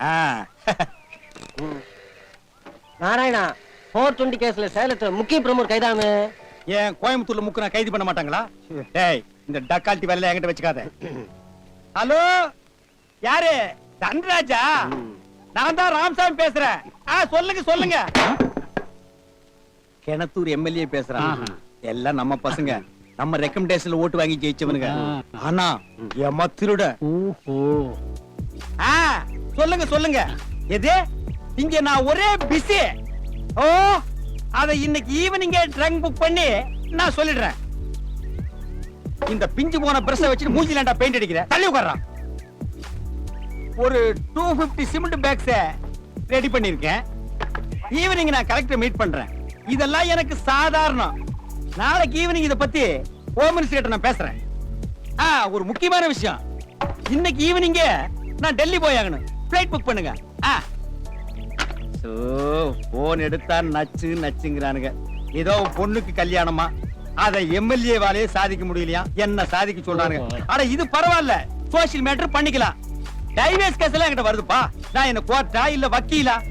ஆ. Narayana four twenty கேஸ்ல சேலத்துல முக்கிய பிரமுகர் கைதாமே ஏன் கோயம்புத்தூர்ல முக்கு கைது பண்ண மாட்டாங்களா? டேய் இந்த டக்கால்ட்டி வேலையில என்கிட்ட வச்சுக்காத. ஹலோ? யாரு? தன்ராஜா? நான் தான் ராமசாமி பேசுறேன். ஆ சொல்லுங்க சொல்லுங்க. கிணத்தூர் எம்எல்ஏ பேசுறான். எல்லாம் நம்ம பசங்க. நம்ம ரெக்கமெண்டேஷன்ல ஓட்டு வாங்கி ஜெயிச்சவனுங்க. ஆனா எம்ம திருட ஆ. சொல்லுங்க சொல்லுங்க. எது? இங்க நான் ஒரே பிஸி ஓ அதை இன்னைக்கு ஈவினிங்கே ட்ரங்க் புக் பண்ணி நான் சொல்லிடுறேன். இந்த பிஞ்சு போன பிரஸ் வச்சு மூஞ்சிலாண்டா பெயிண்ட் அடிக்கிறேன் தள்ளி உட்கார்றான் ஒரு two fifty cement bags ready பண்ணிருக்கேன் ஈவினிங் நான் கலெக்டர் மீட் பண்றேன். இதெல்லாம் எனக்கு சாதாரணம். நாளைக்கு ஈவினிங் இதை பத்தி ஹோம் மினிஸ்டர் நான் பேசுறேன். ஆ ஒரு முக்கியமான விஷயம். இன்னைக்கு ஈவினிங்கே நான் டெல்லி போய் ஆகணும். ஃபிளைட் புக் பண்ணுங்க. ஆ. சோ போன் எடுத்தா நச்சு நச்சுங்கிறானுங்க. ஏதோ பொண்ணுக்கு கல்யாணமா? அத எம்எல்ஏ வாலையே சாதிக்க முடியலையா? என்ன சாதிக்க சொல்றானுங்க? ஆனா இது பரவாயில்ல. சோசியல் மேட்டர் பண்ணிக்கலாம். டைவேஸ் கேஸ் எல்லாம் என்கிட்ட வருதுப்பா. நான் என்ன கோர்ட்டா இல்ல வக்கீலா?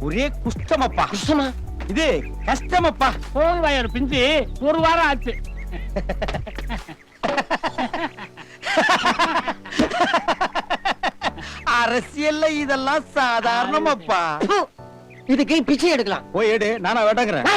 ஒரே குஷ்டமப்பா. குஷ்டமா? இது கஷ்டமப்பா. போன் வயர் பிஞ்சு. ஒரு வாரம் ஆச்சு. அரசியல்ல இதெல்லாம் சாதாரணமாப்பா. இதுக்கு பிச்சை எடுக்கலாம். போய் எடு நானா வேட்டங்கிறேன்